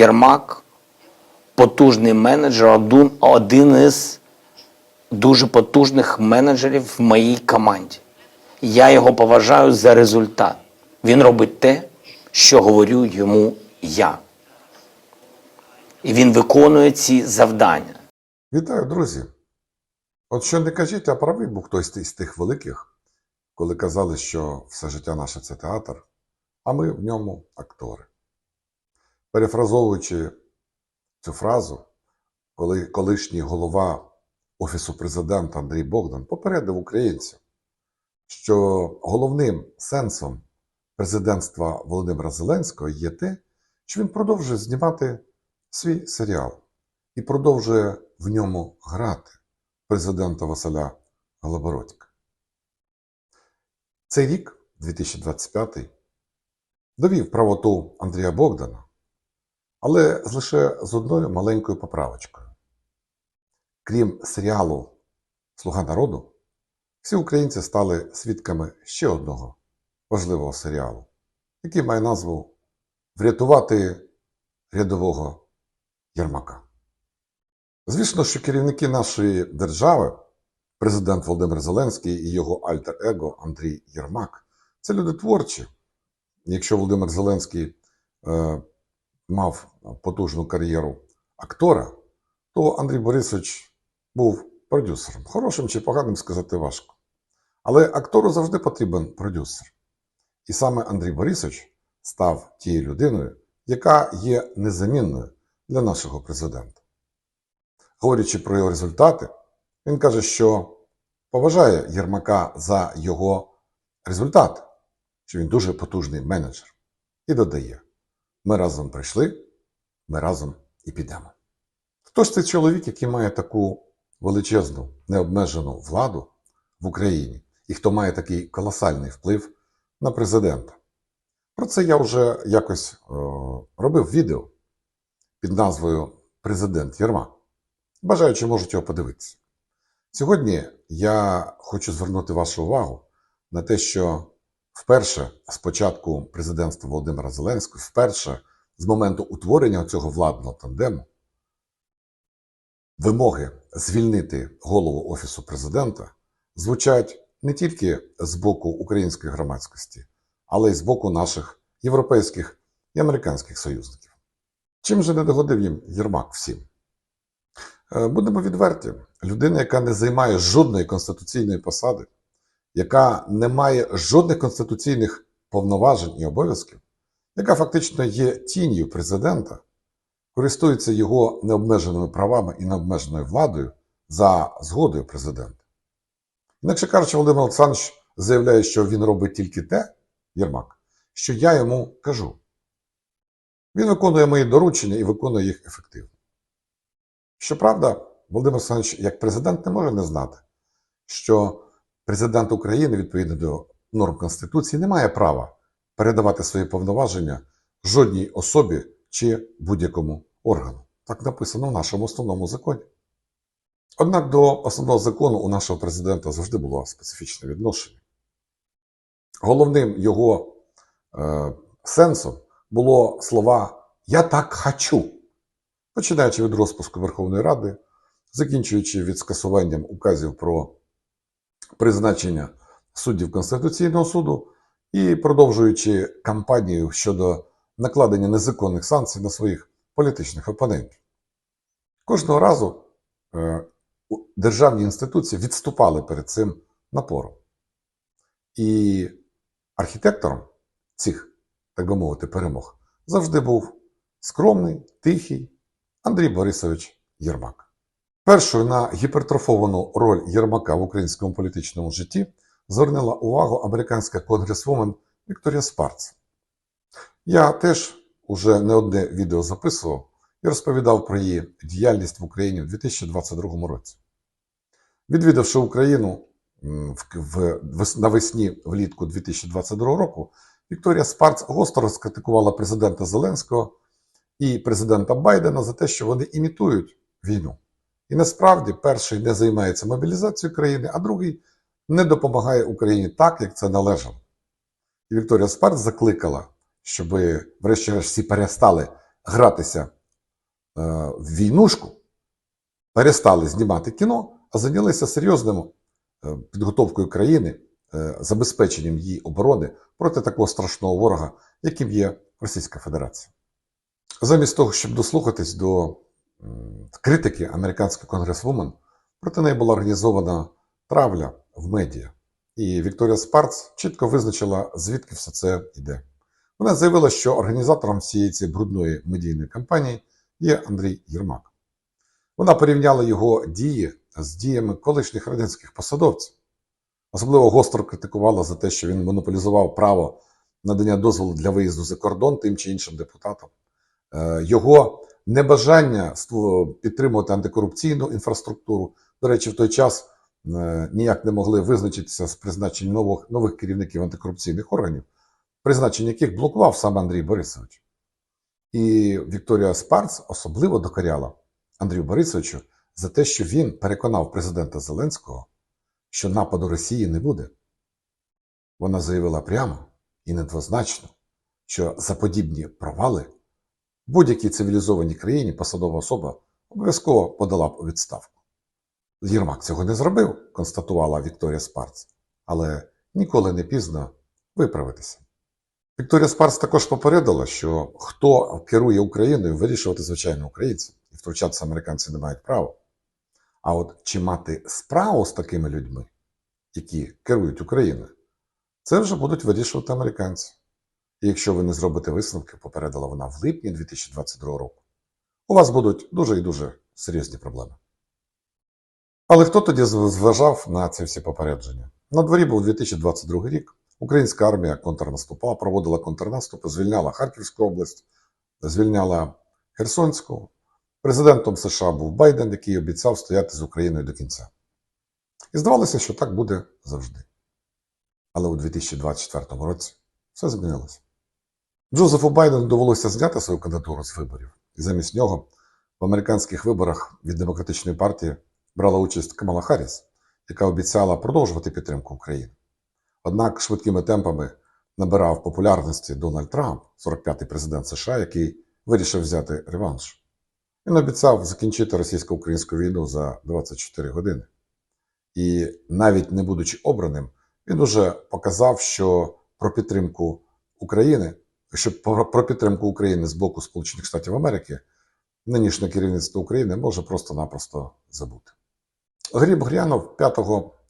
Єрмак потужний менеджер, один, один із дуже потужних менеджерів в моїй команді. Я його поважаю за результат. Він робить те, що говорю йому я. І він виконує ці завдання. Вітаю, друзі! От що не кажіть, а правий був хтось із тих великих, коли казали, що все життя наше це театр, а ми в ньому актори. Перефразовуючи цю фразу, коли колишній голова Офісу президента Андрій Богдан попередив українців, що головним сенсом президентства Володимира Зеленського є те, що він продовжує знімати свій серіал і продовжує в ньому грати президента Василя Голобородька. Цей рік, 2025, довів правоту Андрія Богдана, але лише з одною маленькою поправочкою. Крім серіалу Слуга народу, всі українці стали свідками ще одного важливого серіалу, який має назву Врятувати рядового Єрмака. Звісно, що керівники нашої держави, президент Володимир Зеленський і його альтер-его Андрій Єрмак, це люди творчі. Якщо Володимир Зеленський е, мав потужну кар'єру актора, то Андрій Борисович був продюсером. Хорошим чи поганим сказати важко. Але актору завжди потрібен продюсер. І саме Андрій Борисович став тією людиною, яка є незамінною для нашого президента. Говорячи про його результати, він каже, що поважає Єрмака за його результат, що він дуже потужний менеджер. І додає: ми разом прийшли, ми разом і підемо. Хто ж цей чоловік, який має таку величезну, необмежену владу в Україні, і хто має такий колосальний вплив на президента? Про це я вже якось е, робив відео під назвою Президент Єрмак. Бажаючи можуть його подивитися. Сьогодні я хочу звернути вашу увагу на те, що вперше з початку президентства Володимира Зеленського, вперше з моменту утворення цього владного тандему, вимоги звільнити голову Офісу президента звучать не тільки з боку української громадськості, але й з боку наших європейських і американських союзників. Чим же не догодив їм Єрмак всім? Е, Будемо відверті, людина, яка не займає жодної конституційної посади, яка не має жодних конституційних повноважень і обов'язків, яка фактично є тінню президента, користується його необмеженими правами і необмеженою владою за згодою президента. Інакше кажучи, Володимир Олександрович заявляє, що він робить тільки те, Єрмак, що я йому кажу. Він виконує мої доручення і виконує їх ефективно. Щоправда, Володимир Олександрович, як президент, не може не знати, що президент України, відповідно до норм Конституції, не має права передавати свої повноваження жодній особі чи будь-якому органу. Так написано в нашому основному законі. Однак до основного закону у нашого президента завжди було специфічне відношення. Головним його е, сенсом було слова Я так хочу починаючи від розпуску Верховної Ради, закінчуючи від скасуванням указів про призначення суддів Конституційного суду і продовжуючи кампанію щодо накладення незаконних санкцій на своїх політичних опонентів. Кожного разу е, державні інституції відступали перед цим напором. І архітектором цих, так би мовити, перемог завжди був скромний, тихий, Андрій Борисович Єрмак. Першою на гіпертрофовану роль Єрмака в українському політичному житті звернула увагу американська конгресвумен Вікторія Спарц. Я теж уже не одне відео записував і розповідав про її діяльність в Україні в 2022 році. Відвідавши Україну в, навесні влітку 2022 року, Вікторія Спарц гостро розкритикувала президента Зеленського і президента Байдена за те, що вони імітують війну. І насправді перший не займається мобілізацією країни, а другий не допомагає Україні так, як це належало. І Вікторія Спарц закликала, щоб, врешті-решт, всі перестали гратися е, в війнушку, перестали знімати кіно, а зайнялися серйозним е, підготовкою країни, е, забезпеченням її оборони проти такого страшного ворога, яким є Російська Федерація. Замість того, щоб дослухатись до критики американської конгресвумен, проти неї була організована травля в медіа. І Вікторія Спарц чітко визначила, звідки все це йде. Вона заявила, що організатором всієї цієї брудної медійної кампанії є Андрій Єрмак. Вона порівняла його дії з діями колишніх радянських посадовців. Особливо гостро критикувала за те, що він монополізував право надання дозволу для виїзду за кордон тим чи іншим депутатам. Е, Його небажання підтримувати антикорупційну інфраструктуру. До речі, в той час е, ніяк не могли визначитися з призначенням нових, нових керівників антикорупційних органів, призначення яких блокував сам Андрій Борисович. І Вікторія Спарц особливо докоряла Андрію Борисовичу за те, що він переконав президента Зеленського, що нападу Росії не буде. Вона заявила прямо і недвозначно, що за подібні провали будь-якій цивілізованій країні посадова особа обов'язково подала б у відставку. Єрмак цього не зробив, констатувала Вікторія Спарц, але ніколи не пізно виправитися. Вікторія Спарц також попередила, що хто керує Україною, вирішувати звичайно українці, і втручатися американці не мають права. А от чи мати справу з такими людьми, які керують Україною, це вже будуть вирішувати американці. І якщо ви не зробите висновки, попередила вона в липні 2022 року, у вас будуть дуже і дуже серйозні проблеми. Але хто тоді зважав на ці всі попередження? На дворі був 2022 рік. Українська армія контрнаступала, проводила контрнаступи, звільняла Харківську область, звільняла Херсонську. Президентом США був Байден, який обіцяв стояти з Україною до кінця. І здавалося, що так буде завжди. Але у 2024 році все змінилося. Джозефу Байдену довелося зняти свою кандидатуру з виборів, і замість нього в американських виборах від демократичної партії брала участь Камала Харріс, яка обіцяла продовжувати підтримку України. Однак швидкими темпами набирав популярності Дональд Трамп, 45-й президент США, який вирішив взяти реванш. Він обіцяв закінчити російсько-українську війну за 24 години. І навіть не будучи обраним, він уже показав, що про підтримку України, що про підтримку України з боку Сполучених Штатів Америки нинішнє керівництво України може просто-напросто забути. Гріб грянув 5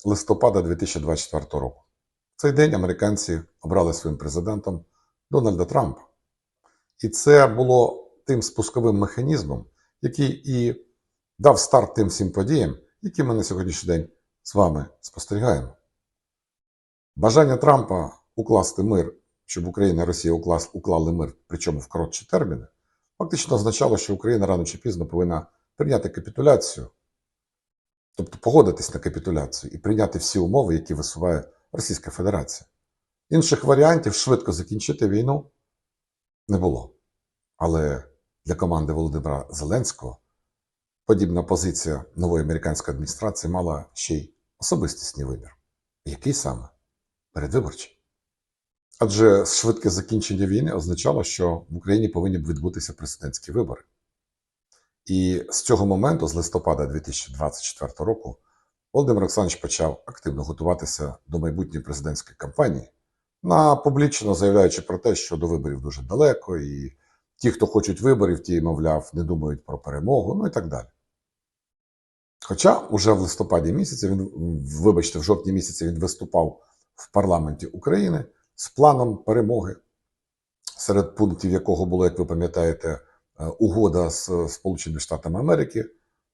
листопада 2024 року. Цей день американці обрали своїм президентом Дональда Трампа. І це було тим спусковим механізмом, який і дав старт тим всім подіям, які ми на сьогоднішній день з вами спостерігаємо. Бажання Трампа укласти мир, щоб Україна і Росія уклали мир, причому в коротші терміни, фактично означало, що Україна рано чи пізно повинна прийняти капітуляцію, тобто погодитись на капітуляцію і прийняти всі умови, які висуває Російська Федерація. Інших варіантів швидко закінчити війну не було. Але для команди Володимира Зеленського подібна позиція нової американської адміністрації мала ще й особистісний вимір. Який саме? Передвиборчий. Адже швидке закінчення війни означало, що в Україні повинні б відбутися президентські вибори. І з цього моменту, з листопада 2024 року, Володимир Олександрович почав активно готуватися до майбутньої президентської кампанії, на публічно заявляючи про те, що до виборів дуже далеко, і ті, хто хочуть виборів, ті, мовляв, не думають про перемогу, ну і так далі. Хоча уже в листопаді місяці він, вибачте, в жовтні місяці він виступав в парламенті України з планом перемоги, серед пунктів якого було, як ви пам'ятаєте, е, угода з е, Сполученими Штатами Америки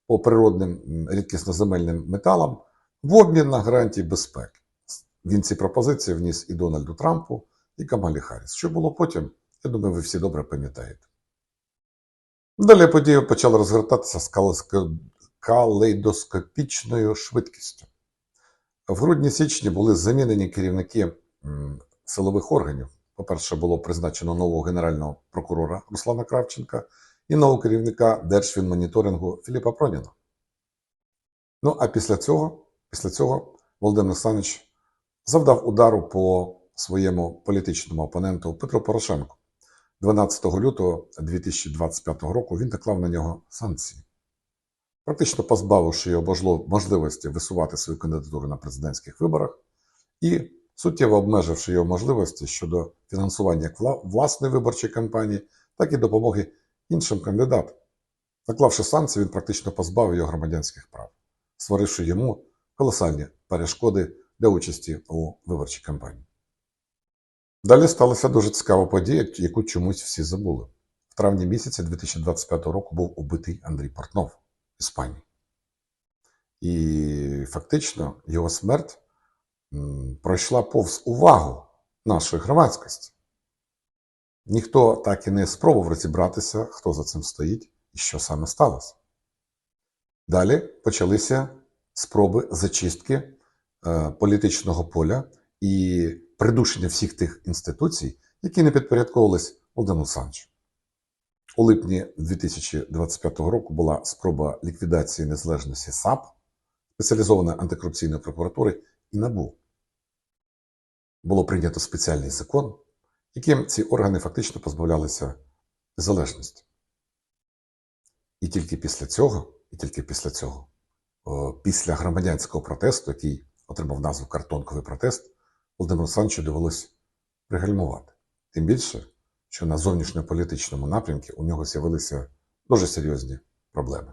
по природним рідкісноземельним металам в обмін на гарантії безпеки. Він ці пропозиції вніс і Дональду Трампу, і Камалі Харріс. Що було потім, я думаю, ви всі добре пам'ятаєте. Далі події почали розгортатися з калейдоскопічною швидкістю. В грудні-січні були замінені керівники силових органів. По-перше, було призначено нового генерального прокурора Руслана Кравченка і нового керівника Держфінмоніторингу Філіпа Проніна. Ну а після цього, після цього Володимир Олександрович завдав удару по своєму політичному опоненту Петру Порошенку, 12 лютого 2025 року він наклав на нього санкції, практично позбавивши його можливості висувати свою кандидатуру на президентських виборах і суттєво обмеживши його можливості щодо фінансування як власної виборчої кампанії, так і допомоги іншим кандидатам. Наклавши санкції, він практично позбавив його громадянських прав, створивши йому колосальні перешкоди для участі у виборчій кампанії. Далі сталася дуже цікава подія, яку чомусь всі забули. В травні місяці 2025 року був убитий Андрій Портнов в Іспанії. І фактично його смерть пройшла повз увагу нашої громадськості. Ніхто так і не спробував розібратися, хто за цим стоїть і що саме сталося. Далі почалися спроби зачистки е, політичного поля і придушення всіх тих інституцій, які не підпорядковувались Володимиру Санчу. У липні 2025 року була спроба ліквідації незалежності САП, спеціалізованої антикорупційної прокуратури і НАБУ. Було прийнято спеціальний закон, яким ці органи фактично позбавлялися залежності. І тільки після цього, і тільки після цього, після громадянського протесту, який отримав назву картонковий протест, Володимиру Олександровичу довелось пригальмувати. Тим більше, що на зовнішньополітичному напрямку у нього з'явилися дуже серйозні проблеми.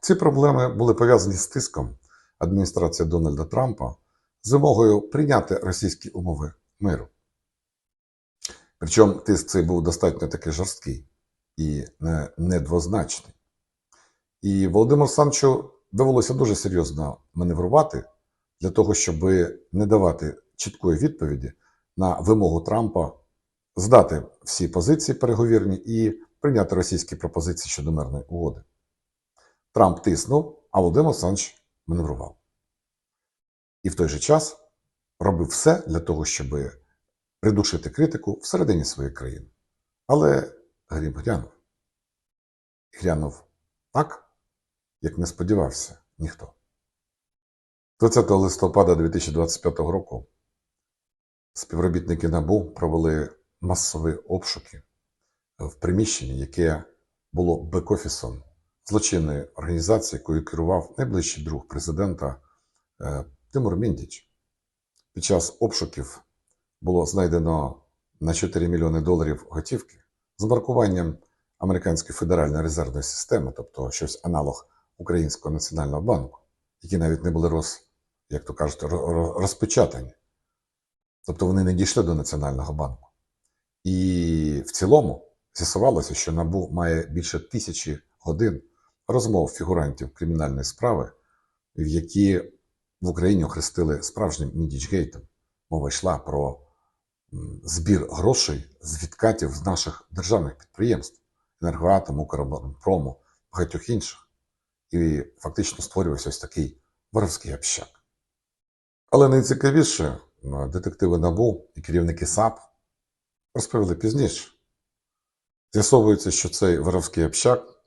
Ці проблеми були пов'язані з тиском адміністрації Дональда Трампа з вимогою прийняти російські умови миру. Причому тиск цей був достатньо таки жорсткий і недвозначний. І Володимиру Олександровичу довелося дуже серйозно маневрувати для того, щоб не давати чіткої відповіді на вимогу Трампа здати всі позиції переговірні і прийняти російські пропозиції щодо мирної угоди. Трамп тиснув, а Володимир Олександрович маневрував. І в той же час робив все для того, щоб придушити критику всередині своєї країни. Але грім глянув. Глянув так, як не сподівався ніхто. 20 листопада 2025 року співробітники НАБУ провели масові обшуки в приміщенні, яке було бек-офісом злочинної організації, якою керував найближчий друг президента е, Тимур Міндіч. Під час обшуків було знайдено на 4 мільйони доларів готівки з маркуванням Американської федеральної резервної системи, тобто щось аналог Українського національного банку, які навіть не були роз, як то кажуть, ро- ро- розпечатані. Тобто вони не дійшли до Національного банку. І в цілому з'ясувалося, що НАБУ має більше тисячі годин розмов фігурантів кримінальної справи, в які в Україні охрестили справжнім Мідічгейтом. Мова йшла про збір грошей з відкатів з наших державних підприємств енергоатому, Укроборонпрому, багатьох інших. І фактично створювався ось такий воровський общак. Але найцікавіше детективи НАБУ і керівники САП розповіли пізніше. З'ясовується, що цей воровський общак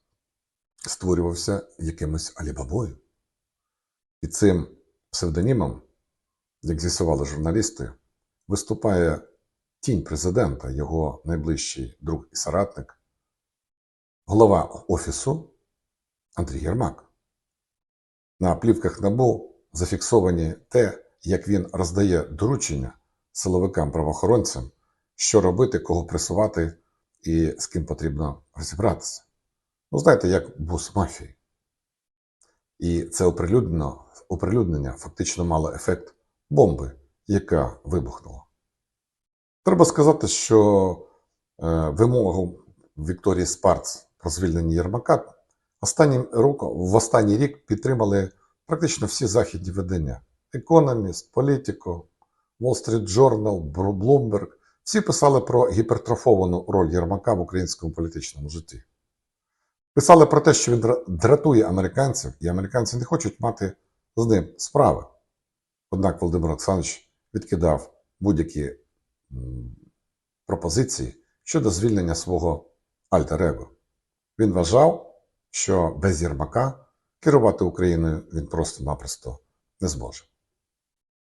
створювався якимось Алібабою. І цим псевдонімом, як з'ясували журналісти, виступає тінь президента, його найближчий друг і соратник, голова офісу Андрій Єрмак. На плівках НАБУ зафіксовані те, як він роздає доручення силовикам-правоохоронцям, що робити, кого пресувати і з ким потрібно розібратися. Ну, знаєте, як бус мафії. І це оприлюднення фактично мало ефект бомби, яка вибухнула. Треба сказати, що е, вимогу Вікторії Спарц про звільнення Єрмака в останній рік підтримали практично всі західні видання: Economist, Politico, Wall Street Journal, Bloomberg. Всі писали про гіпертрофовану роль Єрмака в українському політичному житті. Писали про те, що він дратує американців, і американці не хочуть мати з ним справи. Однак Володимир Олександрович відкидав будь-які пропозиції щодо звільнення свого альтер-его. Він вважав, що без Єрмака керувати Україною він просто-напросто не зможе.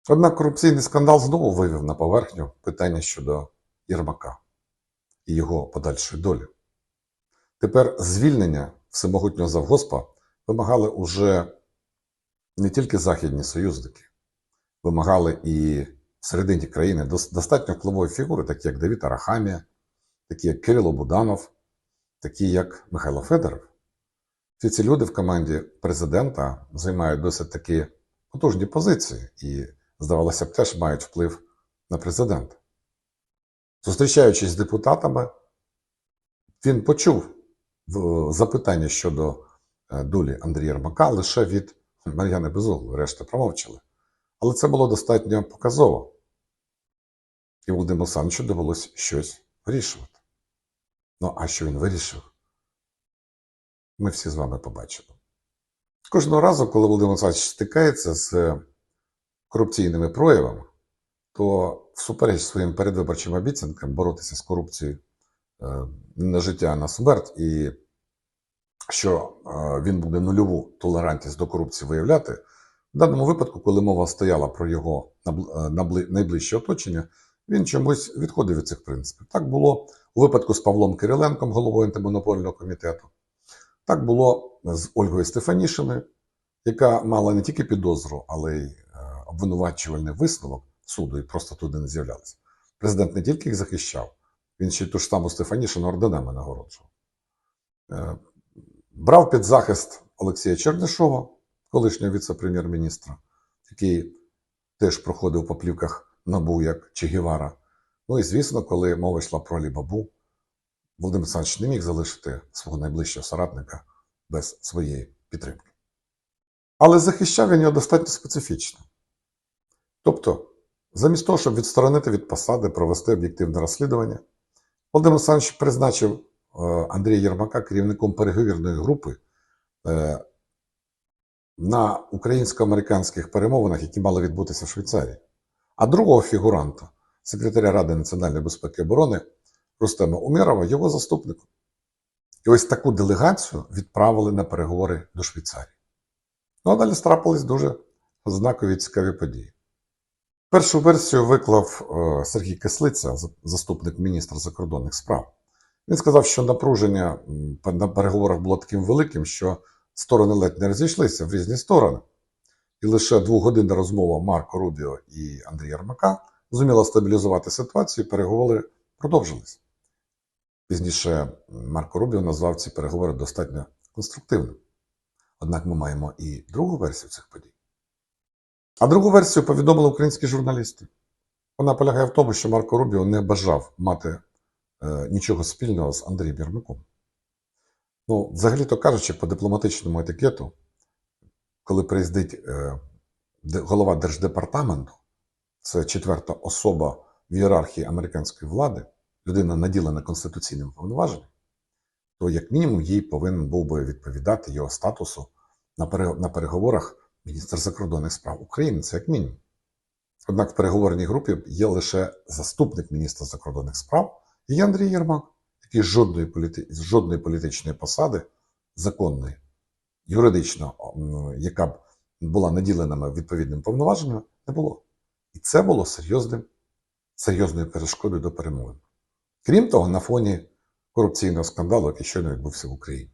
Однак корупційний скандал знову вивів на поверхню питання щодо Єрмака. і його подальшої долі. Тепер звільнення всемогутнього завгоспа вимагали уже не тільки західні союзники, вимагали і всередині країни дос- достатньо впливові фігури, такі як Давід Арахамія, такі як Кирило Буданов, такі як Михайло Федоров. Всі ці люди в команді президента займають досить такі потужні позиції і, здавалося б, теж мають вплив на президента. Зустрічаючись з депутатами, він почув запитання щодо е, долі Андрія Єрмака лише від Мар'яни Безуглої, решта промовчали. Але це було достатньо показово. І Володимиру Олександровичу довелося щось вирішувати. Ну, а що він вирішив? Ми всі з вами побачимо. Кожного разу, коли Володимир Олександрович стикається з корупційними проявами, то всупереч своїм передвиборчим обіцянкам боротися з корупцією е, на життя, а на смерть, і що е, він буде нульову толерантність до корупції виявляти, в даному випадку, коли мова стояла про його е, найближче оточення, він чомусь відходив від цих принципів. Так було у випадку з Павлом Кириленком, головою антимонопольного комітету. Так було з Ольгою Стефанішиною, яка мала не тільки підозру, але й е, обвинувачувальний висновок суду і просто туди не з'являлася. Президент не тільки їх захищав, він ще ту ж саму Стефанішину орденами нагороджував. Е, Брав під захист Олексія Чернишова, колишнього віце-прем'єр-міністра, який теж проходив по плівках набу як Че Гевара. Ну і звісно, коли мова йшла про Алібабу, Володимир Олександрович не міг залишити свого найближчого соратника без своєї підтримки. Але захищав він його достатньо специфічно. Тобто, замість того, щоб відсторонити від посади, провести об'єктивне розслідування, Володимир Олександрович призначив е, Андрія Єрмака керівником переговірної групи е, на українсько-американських перемовинах, які мали відбутися в Швейцарії. А другого фігуранта, секретаря Ради національної безпеки і оборони Рустема Умєрова, його заступником. І ось таку делегацію відправили на переговори до Швейцарії. Ну а далі страпились дуже знакові цікаві події. Першу версію виклав е, Сергій Кислиця, заступник міністра закордонних справ. Він сказав, що напруження на переговорах було таким великим, що сторони ледь не розійшлися в різні сторони. І лише двогодинна розмова Марко Рубіо і Андрія Ярмака зуміла стабілізувати ситуацію, і переговори продовжились. Пізніше Марко Рубіо назвав ці переговори достатньо конструктивними. Однак ми маємо і другу версію цих подій. А другу версію повідомили українські журналісти. Вона полягає в тому, що Марко Рубіо не бажав мати е, нічого спільного з Андрієм Єрмаком. Ну, взагалі-то кажучи, по дипломатичному етикету, коли приїздить е, голова держдепартаменту, це четверта особа в ієрархії американської влади, людина наділена конституційним повноваженням, то як мінімум їй повинен був би відповідати його статусу на переговорах міністр закордонних справ України. Це як мінімум. Однак в переговорній групі є лише заступник міністра закордонних справ і Андрій Єрмак, який жодної, політи... жодної політичної посади законної, юридично, яка б була наділена відповідним повноваженням, не було. І це було серйозним, серйозною перешкодою до перемоги. Крім того, на фоні корупційного скандалу, який щойно відбувся в Україні.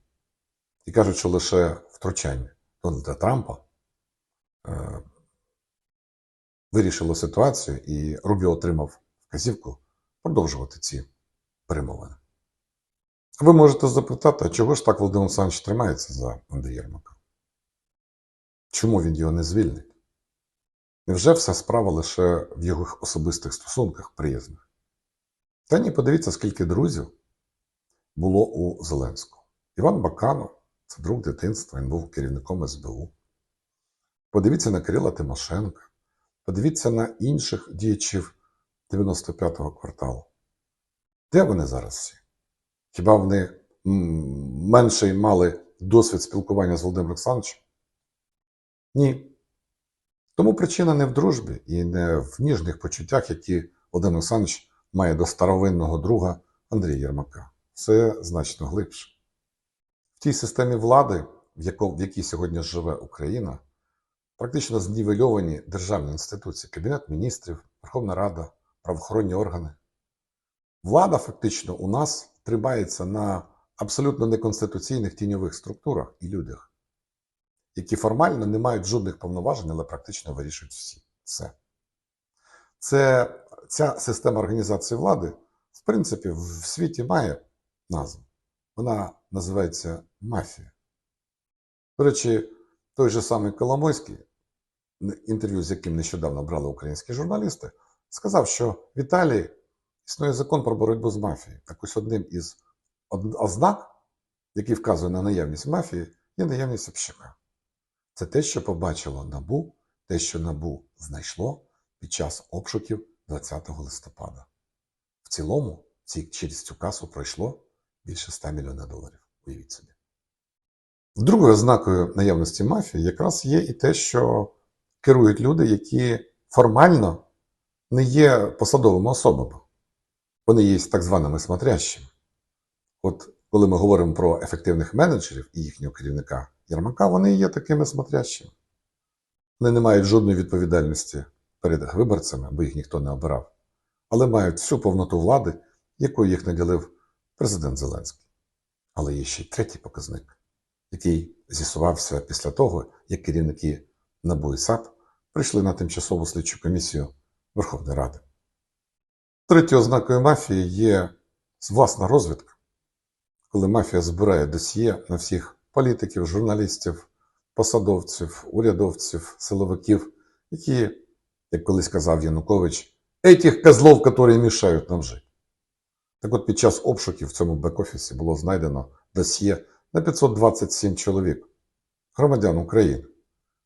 І кажуть, що лише втручання Дональда Трампа вирішило ситуацію, і Рубіо отримав вказівку продовжувати ці перемовини. Ви можете запитати, а чого ж так Володимир Олександрович тримається за Єрмака? Чому він його не звільнить? Невже вся справа лише в його особистих стосунках приязних? Та ні, подивіться, скільки друзів було у Зеленського. Іван Баканов це друг дитинства, він був керівником СБУ. Подивіться на Кирила Тимошенка, подивіться на інших діячів 95-го кварталу. Де вони зараз всі? Хіба вони м, менший мали досвід спілкування з Володимиром Олександровичем? Ні. Тому причина не в дружбі і не в ніжних почуттях, які Володимир Олександрович має до старовинного друга Андрія Єрмака. Це значно глибше. В тій системі влади, в якій сьогодні живе Україна, практично знівельовані державні інституції, Кабінет міністрів, Верховна Рада, правоохоронні органи. влада фактично у нас тримається на абсолютно неконституційних тіньових структурах і людях, які формально не мають жодних повноважень, але практично вирішують всі. Все. Це ця система організації влади, в принципі, в світі має назву. Вона називається мафія. До речі, той же самий Коломойський, інтерв'ю з яким нещодавно брали українські журналісти, сказав, що в Італії існує закон про боротьбу з мафією. Так ось одним із ознак, який вказує на наявність мафії, є наявність общака. Це те, що побачило НАБУ, те, що НАБУ знайшло під час обшуків 20 листопада. В цілому ці, через цю касу пройшло більше 100 мільйонів доларів. Уявіть собі. Другою ознакою наявності мафії якраз є і те, що керують люди, які формально не є посадовими особами. Вони є так званими смотрящими. От коли ми говоримо про ефективних менеджерів і їхнього керівника Єрмака, вони є такими смотрящими. Вони не мають жодної відповідальності перед виборцями, бо їх ніхто не обирав, але мають всю повноту влади, якою їх наділив президент Зеленський. Але є ще й третій показник, який з'ясувався після того, як керівники НАБУ і САП прийшли на тимчасову слідчу комісію Верховної Ради. Третьою ознакою мафії є власна розвідка, коли мафія збирає досьє на всіх політиків, журналістів, посадовців, урядовців, силовиків, які, як колись казав Янукович, «этих козлов, які мішають нам жити. Так от під час обшуків в цьому бек-офісі було знайдено досьє на 527 чоловік, громадян України.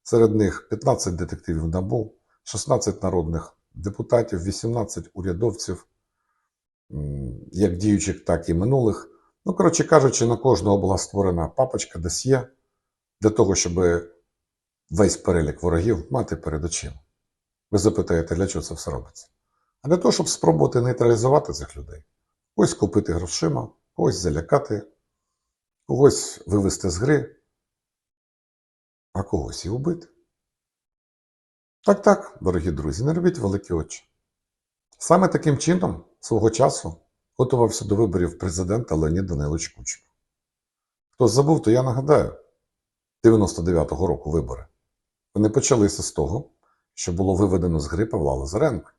Серед них 15 детективів НАБУ, 16 народних депутатів, 18 урядовців, як діючих, так і минулих. Ну, коротше кажучи, на кожного була створена папочка досьє для того, щоб весь перелік ворогів мати перед очима. Ви запитаєте, для чого це все робиться? А для того, щоб спробувати нейтралізувати цих людей. Когось купити грошима, когось залякати, когось вивести з гри, а когось і вбити. Так, так, дорогі друзі, не робіть великі очі. Саме таким чином свого часу готувався до виборів президента Леонід Данилович Кучма. Хто забув, то я нагадаю, 99-го року вибори. Вони почалися з того, що було виведено з гри Павла Лазаренка,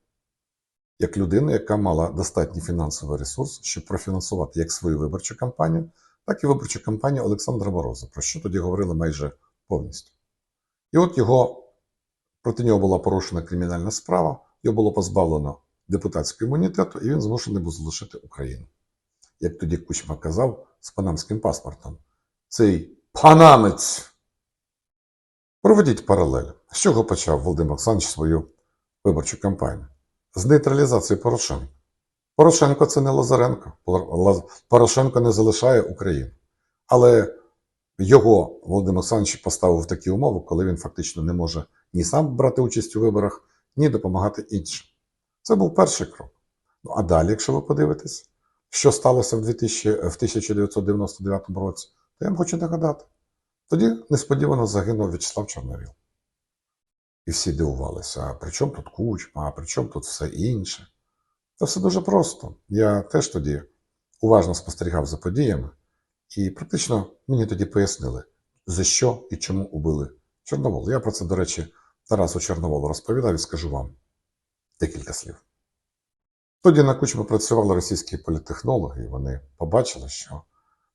як людина, яка мала достатній фінансовий ресурс, щоб профінансувати як свою виборчу кампанію, так і виборчу кампанію Олександра Мороза, про що тоді говорили майже повністю. І от його проти нього була порушена кримінальна справа, його було позбавлено депутатського імунітету, і він змушений був залишити Україну. Як тоді Кучма казав, з панамським паспортом. Цей панамець. Проведіть паралель. З чого почав Володимир Олександрович свою виборчу кампанію? З нейтралізації Порошенка. Порошенко це не Лазаренко. Порошенко не залишає Україну. Але його Володимир Олександрович поставив в такі умови, коли він фактично не може ні сам брати участь у виборах, ні допомагати іншим. Це був перший крок. Ну а далі, якщо ви подивитесь, що сталося в, 2000, в 1999 році, то я вам хочу нагадати. Тоді несподівано загинув В'ячеслав Чорновіл. І всі дивувалися, а при чому тут кучма, а при чому тут все інше? Це все дуже просто. Я теж тоді уважно спостерігав за подіями, і практично мені тоді пояснили, за що і чому убили Чорновол. Я про це, до речі, Тарасу Чорноволу розповідав і скажу вам декілька слів. Тоді на Кучмі працювали російські політтехнологи, і вони побачили, що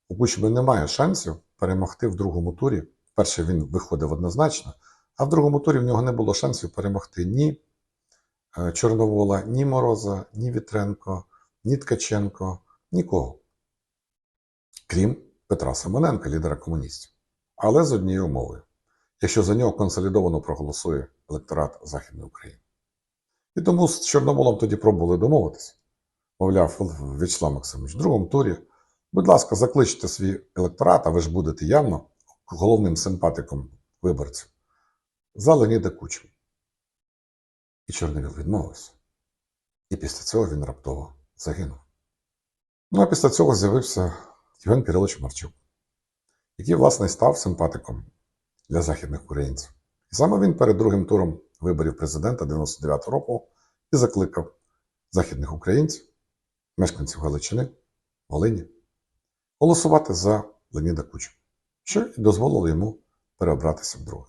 у Кучми немає шансів перемогти в другому турі. Перший він виходив однозначно, а в другому турі в нього не було шансів перемогти ні Чорновола, ні Мороза, ні Вітренко, ні Ткаченко, нікого. Крім Петра Симоненка, лідера комуністів. Але з однією умовою, якщо за нього консолідовано проголосує електорат Західної України. І тому з Чорноволом тоді пробували домовитися. Мовляв, В'ячеслав Максимович, в другому турі, будь ласка, закличте свій електорат, а ви ж будете явно головним симпатиком виборців за Леоніда Кучму. І Чорновіл відмовився. І після цього він раптово загинув. Ну а після цього з'явився Євген Кирилович Марчук, який, власне, став симпатиком для західних українців. І саме він перед другим туром виборів президента 99-го року і закликав західних українців мешканців Галичини, Волині, голосувати за Леоніда Кучму, що і дозволило йому переобратися вдруге.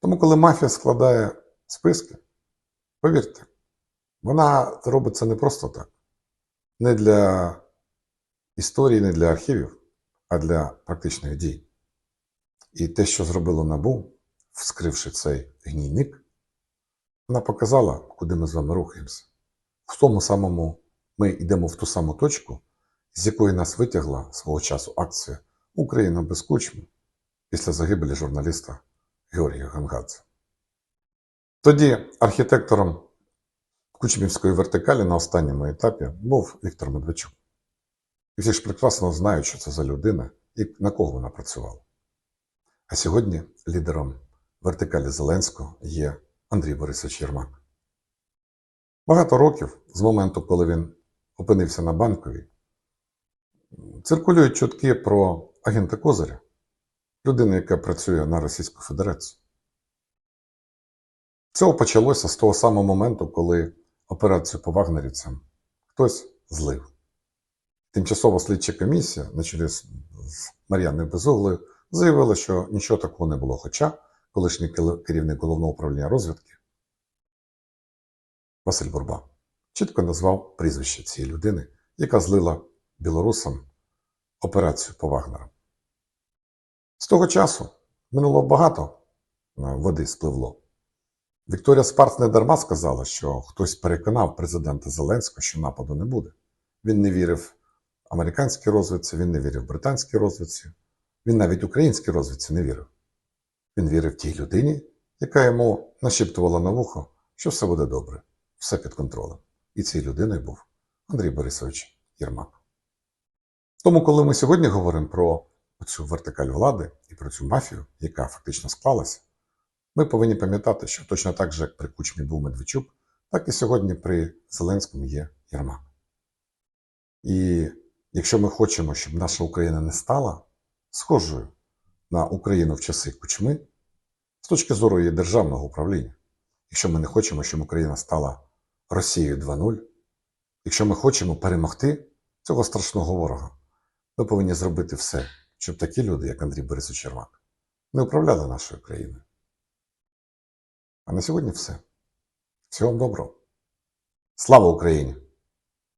Тому, коли мафія складає списки, повірте, вона робить це не просто так, не для історії, не для архівів, а для практичних дій. І те, що зробило НАБУ, вскривши цей гнійник, вона показала, куди ми з вами рухаємося. В тому самому ми йдемо в ту саму точку, з якої нас витягла свого часу акція Україна без кучми після загибелі журналіста Георгія Гангадзе. Тоді архітектором Кучмівської вертикалі на останньому етапі був Віктор Медведчук. І всі ж прекрасно знають, що це за людина і на кого вона працювала. А сьогодні лідером вертикалі Зеленського є Андрій Борисович Єрмак. Багато років з моменту, коли він опинився на банковій, циркулюють чутки про агента Козиря, людину, яка працює на Російську Федерацію. Це почалося з того самого моменту, коли операцію по вагнерівцям хтось злив. Тимчасова слідча комісія на чолі з з Мар'яною Безуглою заявила, що нічого такого не було. Хоча колишній керівник головного управління розвідки Василь Бурба чітко назвав прізвище цієї людини, яка злила білорусам операцію по Вагнерам. З того часу минуло багато е, води спливло. Вікторія Спарц не дарма сказала, що хтось переконав президента Зеленського, що нападу не буде. Він не вірив американській розвідці, він не вірив британській розвідці, він навіть українській розвідці не вірив. Він вірив тій людині, яка йому нашіптувала на вухо, що все буде добре, все під контролем. І цією людиною був Андрій Борисович Єрмак. Тому, коли ми сьогодні говоримо про цю вертикаль влади і про цю мафію, яка фактично склалася, ми повинні пам'ятати, що точно так же, як при Кучмі був Медведчук, так і сьогодні при Зеленському є Єрмак. І якщо ми хочемо, щоб наша Україна не стала схожою на Україну в часи Кучми, з точки зору її державного управління, якщо ми не хочемо, щоб Україна стала Росією 2.0, якщо ми хочемо перемогти цього страшного ворога, ми повинні зробити все, щоб такі люди, як Андрій Борисович Єрмак, не управляли нашою країною. А на сьогодні все. Всього доброго. Слава Україні!